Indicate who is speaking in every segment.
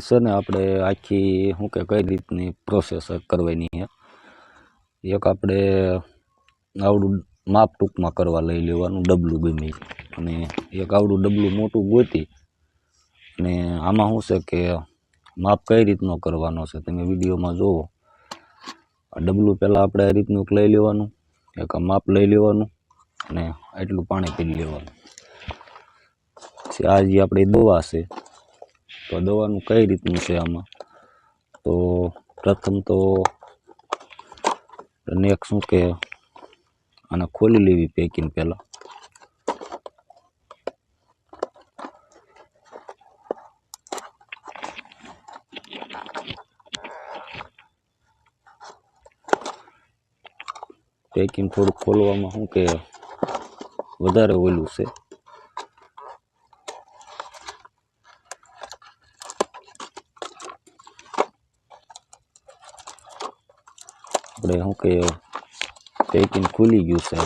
Speaker 1: આની છે ને આપણે આખી, શું કે, કઈ રીતની પ્રોસેસ કરવાની છે? એક આપણે આવડું માપ ટૂંકમાં કરવા લઈ લેવાનું, ડબલું ગમે અને એક આવડું ડબલું મોટું ગોતી અને આમાં શું છે કે માપ કઈ રીતનો કરવાનો છે તમે વિડીયોમાં જુઓ. ડબલું પહેલાં આપણે આ રીતનું લઈ લેવાનું, એક માપ લઈ લેવાનું અને આટલું પાણી પી લેવાનું. પછી આ જે આપણી દવા છે તો દવાનું કઈ રીતનું છે આમાં? તો પ્રથમ તો નેક શું કે આને ખોલી લેવી પેકિંગ પહેલાં. પેકિંગ થોડુંક ખોલવામાં શું કે વધારે ઓલું છે. આપણે શું કે પેકિંગ ખુલી ગયું છે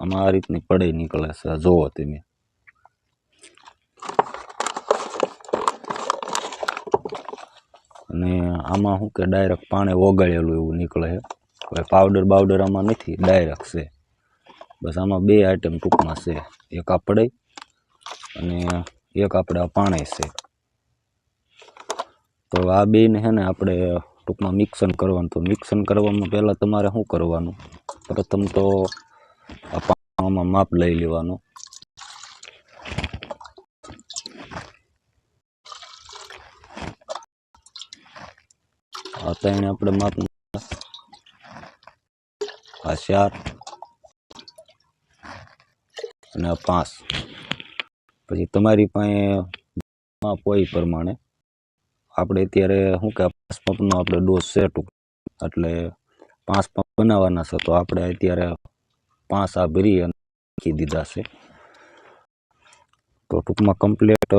Speaker 1: આમાં આ રીતની પડાઈ નીકળે છે. જોવો તમે. અને આમાં શું કે ડાયરેક્ટ પાણી ઓગાળેલું એવું નીકળે છે. કોઈ પાવડર બાવડર આમાં નથી ડાયરેક્ટ છે. બસ આમાં બે આઈટમ ટૂંકમાં છે. એક આ અને એક આપણે આ પાણી છે. તો આ બેને છે ને આપણે ટૂંકમાં મિક્સન કરવાનું. તો મિક્સન કરવામાં પહેલાં તમારે શું કરવાનું? પ્રથમ તો પાવામાં માપ લઈ લેવાનું. આ ત્રણે આપણે માપ આ ચાર અને પાંચ. પછી તમારી પાસે માપ હોય એ પ્રમાણે આપણે અત્યારે શું કે પાંચ પંપનો આપણે ડોઝ છે ટૂંક એટલે પાંચ પંપ બનાવવાના છે, તો આપણે અત્યારે પાંચ આ ભરી અને નાખી દીધા છે. તો ટૂંકમાં કમ્પ્લેટ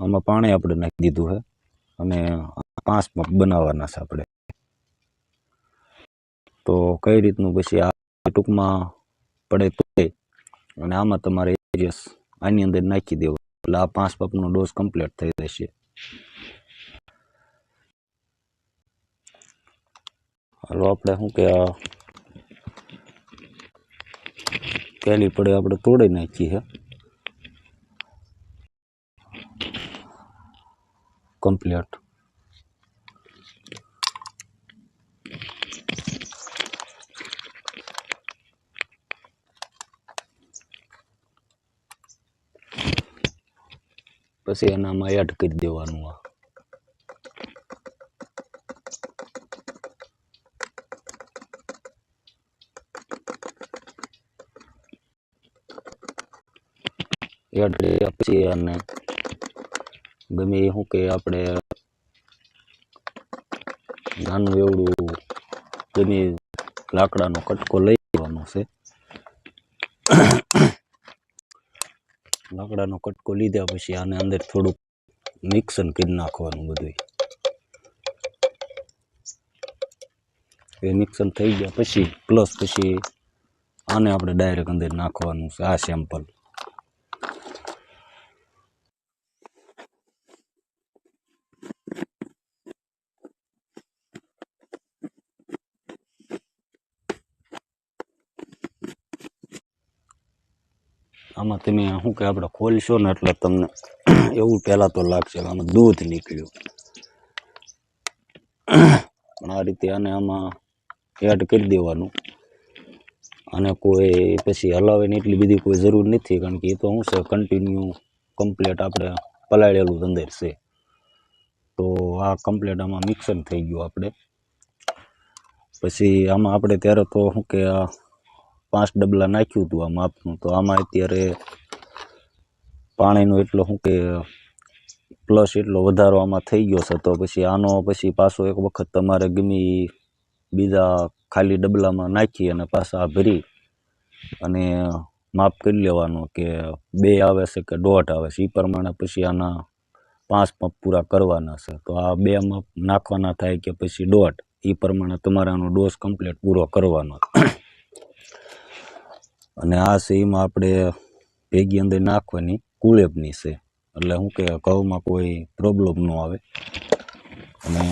Speaker 1: આમાં પાણી આપણે નાખી દીધું છે અને પાંચ પંપ બનાવવાના છે આપણે. તો કઈ રીતનું પછી આ ટૂંકમાં પડે તો અને આમાં તમારે એરિયસ આની અંદર નાખી દેવો. એટલે આ પાંચ પંપનો ડોઝ કમ્પ્લીટ થઈ જશે. હાલો આપણે શું કે આ પહેલી પડે આપણે તોડી નાખી છે કમ્પ્લીટ પછી એનામાં એડ કરી દેવાનું આ. એડ પછી અને ગમે એ શું કે આપણે નાનું એવડું ગમે લાકડાનો કટકો લઈ લેવાનો છે. લાકડાનો કટકો લીધા પછી આને અંદર થોડુંક મિક્સન કરી નાખવાનું બધું એ મિક્સન થઈ ગયા પછી, પ્લસ પછી આને આપણે ડાયરેક્ટ અંદર નાખવાનું છે આ સેમ્પલ આમાં તમે શું કે આપણે ખોલશો ને એટલે તમને એવું પહેલાં તો લાગશે કે આમાં દૂધ નીકળ્યું. પણ આ રીતે આને આમાં એડ કરી દેવાનું. અને કોઈ પછી હલાવીને એટલી બધી કોઈ જરૂર નથી, કારણ કે એ તો શું છે કન્ટિન્યુ કમ્પ્લેટ આપણે પલાળેલું અંદર છે. તો આ કમ્પ્લેટ આમાં મિક્સર થઈ ગયું આપણે. પછી આમાં આપણે ત્યારે તો શું કે આ પાંચ ડબલા નાખ્યું હતું આ માપનું તો આમાં અત્યારે પાણીનો એટલો શું કે પ્લસ એટલો વધારો આમાં થઈ ગયો છે. તો પછી આનો પછી પાછો એક વખત તમારે ગમી બીજા ખાલી ડબલામાં નાખી અને પાછા ભરી અને માપ કરી લેવાનું કે બે આવે છે કે દોઢ આવે છે. એ પ્રમાણે પછી આના પાંચ માપ પૂરા કરવાના છે. તો આ બે માપ નાખવાના થાય કે પછી દોઢ. એ પ્રમાણે તમારે આનો ડોઝ કમ્પ્લીટ પૂરો કરવાનો. અને આ સીમ આપણે ભેગી અંદર નાખવાની કુળેબની છે. એટલે શું કે ઘઉંમાં કોઈ પ્રોબ્લેમ ન આવે. અને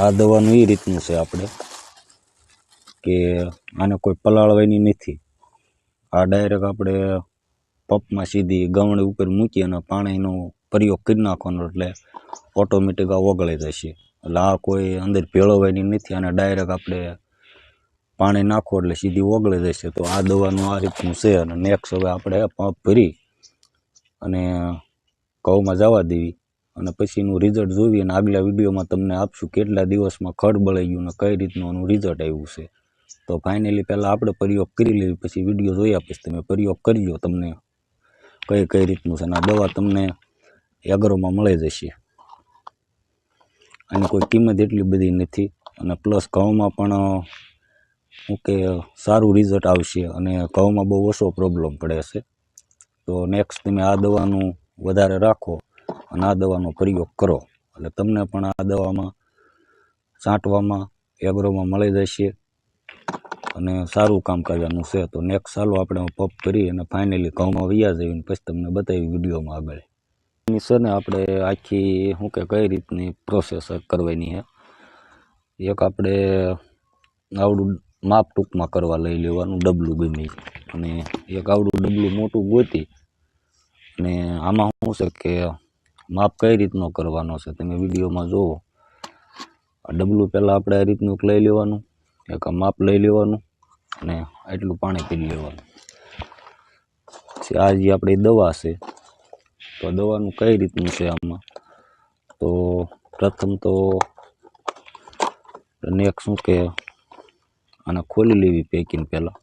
Speaker 1: આ દવાનું એ રીતનું છે આપણે, કે આને કોઈ પલાળવાની નથી. આ ડાયરેક્ટ આપણે પંપમાં સીધી ગવણી ઉપર મૂકી અને પાણીનો પ્રયોગ કરી નાખવાનો, એટલે ઓટોમેટિક આ ઓગળી જશે. એટલે આ કોઈ અંદર ભેળવવાની નથી અને ડાયરેક્ટ આપણે પાણી નાખો એટલે સીધી ઓગળી જશે. તો આ દવાનું આ રીતનું છે અને નેક્સ્ટ હવે આપણે પંપ ભરી અને ઘઉંમાં જવા દેવી. અને પછીનું રિઝલ્ટ જોવી અને આગલા વિડીયોમાં તમને આપશું કેટલા દિવસમાં ખડ બળાઈ ગયું ને કઈ રીતનું એનું રિઝલ્ટ આવ્યું છે. તો ફાઇનલી પહેલાં આપણે પ્રયોગ કરી લેવી, પછી વીડિયો જોયા, પછી તમે પ્રયોગ કરજો તમને કઈ કઈ રીતનું છે અને આ દવા તમને એગ્રોમાં મળી જશે. આની કોઈ કિંમત એટલી બધી નથી અને પ્લસ ઘઉંમાં પણ કે સારું રિઝલ્ટ આવશે અને ઘઉંમાં બહુ ઓછો પ્રોબ્લેમ પડે છે. તો નેક્સ્ટ તમે આ દવાનું વધારે રાખો અને આ દવાનો પ્રયોગ કરો. એટલે તમને પણ આ દવામાં છાંટવામાં એગ્રોમાં મળી જશે અને સારું કામ કરવાનું છે. તો નેક્સ્ટ ચાલો આપણે પપ કરી અને ફાઇનલી ઘઉંમાં વ્યા જઈને પછી તમને બતાવી વિડીયોમાં આગળ. એની છે ને આપણે આખી શું કે કઈ રીતની પ્રોસેસ કરવાની છે? એક આપણે આવડું માપ ટૂંકમાં કરવા લઈ લેવાનું, ડબલું ગમે અને એક આવડું ડબલું મોટું ગોતી અને આમાં શું છે કે માપ કઈ રીતનો કરવાનો છે તમે વિડીયોમાં જુઓ. ડબલું પહેલાં આપણે આ રીતનું લઈ લેવાનું, એક માપ લઈ લેવાનું અને એટલું પાણી પી લેવાનું. આ જે આપણી દવા છે, તો દવાનું કઈ રીતનું છે આમાં? તો પ્રથમ તો નેક્સ્ટ શું કે આને ખોલી લેવી પેકિંગ પહેલાં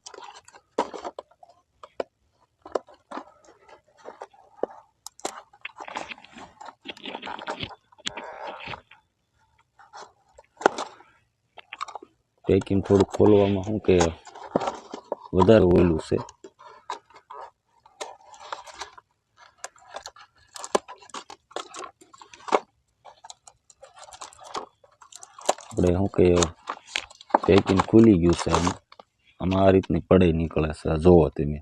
Speaker 1: પેકિંગ થોડુંક ખોલવામાં શું કે વધારે ઓયલું છે. આપણે શું કે પેકિંગ ખુલી ગયું છે આમાં આ રીતની પડે નીકળે છે જોવો તમે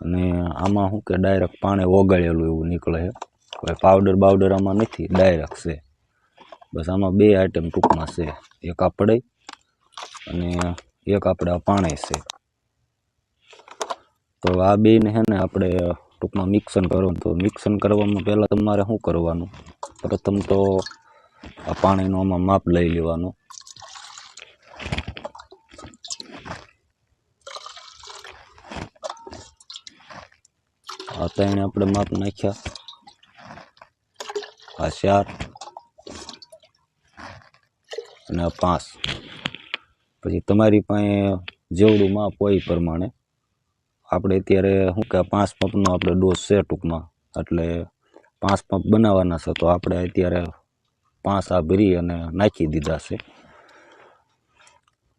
Speaker 1: અને આમાં શું કે ડાયરેક્ટ પાણી ઓગાળેલું એવું નીકળે છે કોઈ પાવડર બાવડર આમાં નથી ડાયરેક્ટ છે બસ આમાં બે આઈટમ ટૂંકમાં છે એક આપણે અને એક આપણે પાણી છે તો આ બેને છે ને આપણે ટૂંકમાં મિક્સન કરવાનું તો મિક્સન કરવામાં પહેલાં તમારે શું કરવાનું પ્રથમ તો આ પાણીનું આમાં માપ લઈ લેવાનું. આ ત્રણે આપણે માપ નાખ્યા. આ ચાર અને આ પાંચ. પછી તમારી પાસે જેવડું માપ હોય એ પ્રમાણે આપણે અત્યારે શું કે પાંચ પંપનો આપણે ડોઝ છે ટૂંકમાં. એટલે પાંચ પંપ બનાવવાના છે, તો આપણે અત્યારે પાંચ આ ભરી અને નાખી દીધા છે.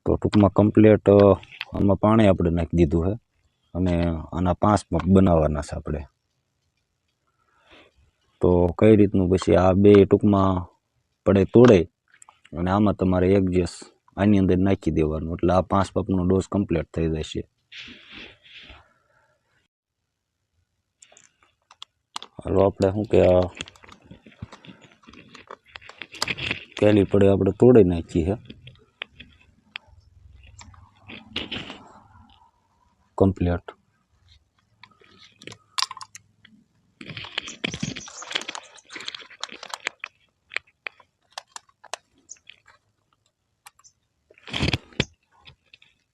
Speaker 1: તો ટૂંકમાં કમ્પ્લેટ આમાં પાણી આપણે નાખી દીધું છે અને આના પાંચ પંપ બનાવવાના છે આપણે. તો કઈ રીતનું પછી આ બે ટૂંકમાં પડે તોડે અને આમાં તમારે એક જેસ આની અંદર નાખી દેવાનું, એટલે આ પાંચ પંપનો ડોઝ કમ્પ્લીટ થઈ જશે. હાલો આપણે શું કે આ પહેલી પડે આપણે તોડી નાખી છે. કમ્પ્લીટ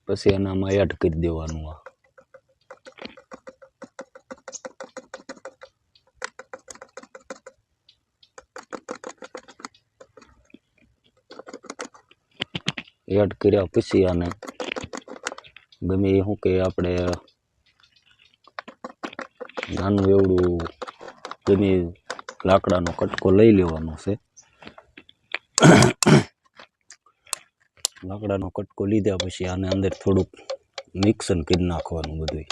Speaker 1: પછી એનામાં એડ કરી દેવાનું આ. એડ કર્યા પછી આને ગમે એ શું કે આપણે નાનું એવડું ગમે લાકડાનો કટકો લઈ લેવાનો છે. લાકડાનો કટકો લીધા પછી આને અંદર થોડુંક મિક્સન કરી નાખવાનું બધું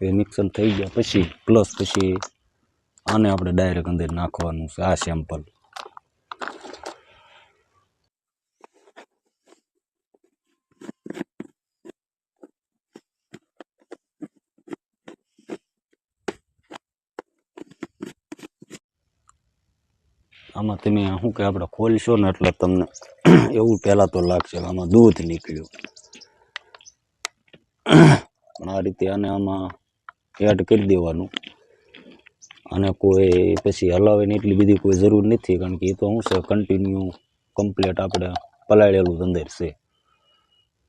Speaker 1: એ મિક્સન થઈ ગયા પછી, પ્લસ પછી આને આપણે ડાયરેક્ટ અંદર નાખવાનું છે આ સેમ્પલ આમાં તમે શું કે આપણે ખોલશો ને એટલે તમને એવું પહેલાં તો લાગશે આમાં દૂધ નીકળ્યું. પણ આ રીતે આને આમાં એડ કરી દેવાનું. અને કોઈ પછી હલાવીને એટલી બધી કોઈ જરૂર નથી, કારણ કે એ તો શું છે કન્ટિન્યુ કમ્પ્લેટ આપણે પલાળેલું અંદર છે.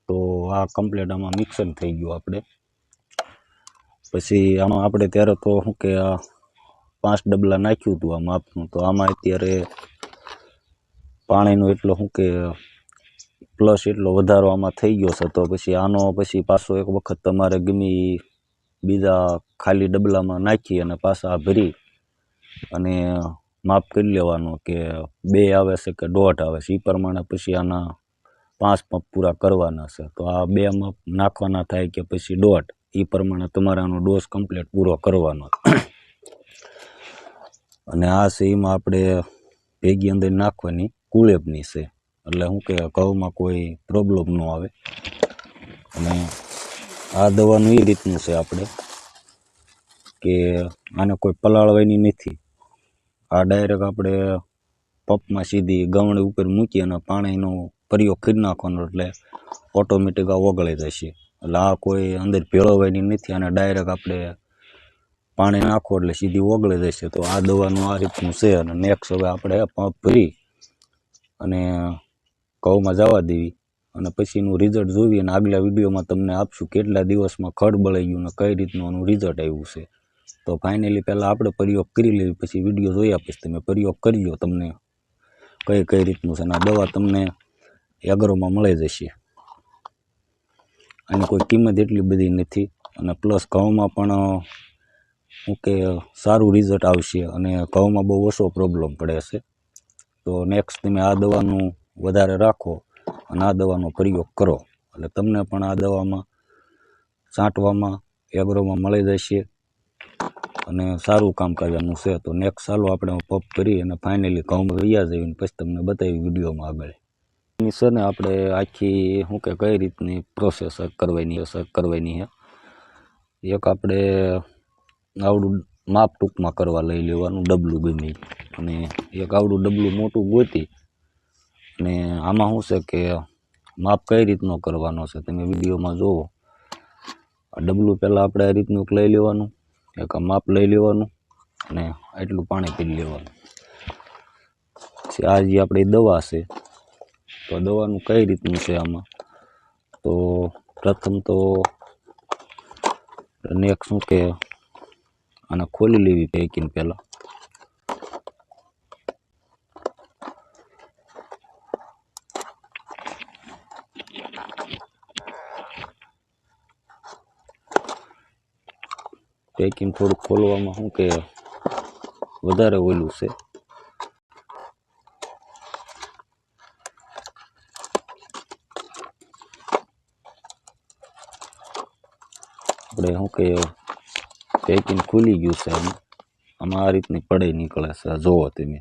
Speaker 1: તો આ કમ્પ્લેટ આમાં મિક્સર થઈ ગયું આપણે. પછી આમાં આપણે ત્યારે તો શું કે આ પાંચ ડબલા નાખ્યું હતું આ માપનું. તો આમાં અત્યારે પાણીનો એટલો શું કે પ્લસ એટલો વધારો આમાં થઈ ગયો છે. તો પછી આનો પછી પાછો એક વખત તમારે ગમી બીજા ખાલી ડબલામાં નાખી અને પાછા ભરી અને માપ કરી લેવાનો કે બે આવે છે કે દોઢ આવે છે. એ પ્રમાણે પછી આના પાંચ માપ પૂરા કરવાના છે. તો આ બે માપ નાખવાના થાય કે પછી દોઢ. એ પ્રમાણે તમારે આનો ડોઝ કમ્પ્લીટ પૂરો કરવાનો. અને આ સીમ આપણે ભેગી અંદર નાખવાની, કુળેપની છે. એટલે શું કે ઘઉંમાં કોઈ પ્રોબ્લેમ ન આવે. અને આ દવાનું એ રીતનું છે આપણે, કે આને કોઈ પલાળવાની નથી. આ ડાયરેક્ટ આપણે પપમાં સીધી ગવણી ઉપર મૂકી અને પાણીનો પ્રયોગ કરી નાખવાનો, એટલે ઓટોમેટિક આ ઓગળી જશે. એટલે આ કોઈ અંદર ભેળવવાની નથી અને ડાયરેક્ટ આપણે પાણી નાખો એટલે સીધી ઓગળી જશે. તો આ દવાનું આ રીતનું છે અને નેક્સ્ટ હવે આપણે પંપ ભરી અને ઘઉંમાં જવા દેવી. અને પછીનું રિઝલ્ટ જોવી અને આગલા વિડીયોમાં તમને આપશું કેટલા દિવસમાં ખડ બળી ગયું ને કઈ રીતનું એનું રિઝલ્ટ આવ્યું છે. તો ફાઇનલી પહેલાં આપણે પ્રયોગ કરી લેવી, પછી વીડિયો જોયા, પછી તમે પ્રયોગ કરજો તમને કઈ કઈ રીતનું છે અને દવા તમને એગ્રોમાં મળી જશે. આની કોઈ કિંમત એટલી બધી નથી અને પ્લસ ઘઉંમાં પણ કે સારું રિઝલ્ટ આવશે અને ઘઉંમાં બહુ ઓછો પ્રોબ્લેમ પડે છે. તો નેક્સ્ટ તમે આ દવાનું વધારે રાખો અને આ દવાનો પ્રયોગ કરો. એટલે તમને પણ આ દવામાં છાંટવામાં એગ્રોમાં મળી જશે અને સારું કામકાજ આનું છે. તો નેક્સ્ટ ચાલો આપણે પપ કરી અને ફાઇનલી ઘઉંમાં વૈયા જઈને પછી તમને બતાવી વિડીયોમાં આગળ. એની છે ને આપણે આખી શું કે કઈ રીતની પ્રોસેસ કરવાની હશે કરવાની છે. એક આપણે આવડું માપ ટૂંકમાં કરવા લઈ લેવાનું, ડબલું ગમે અને એક આવડું ડબલું મોટું ગોતી અને આમાં શું છે કે માપ કઈ રીતનો કરવાનો છે તમે વિડીયોમાં જુઓ ડબલું પહેલાં આપણે આ રીતનું લઈ લેવાનું, એક માપ લઈ લેવાનું અને એટલું પાણી પી લેવાનું. પછી આ જે આપણી દવા છે, તો દવાનું કઈ રીતનું છે આમાં? તો પ્રથમ તો નેક્સ્ટ શું કે આને ખોલી લેવી પેકિંગ પહેલાં પેકિંગ થોડુંક ખોલવામાં શું કે વધારે ઓલું છે આપણે શું કે પેકિંગ ખુલી ગયું છે આમાં આ રીતની પડાઈ નીકળે છે. જુઓ તમે.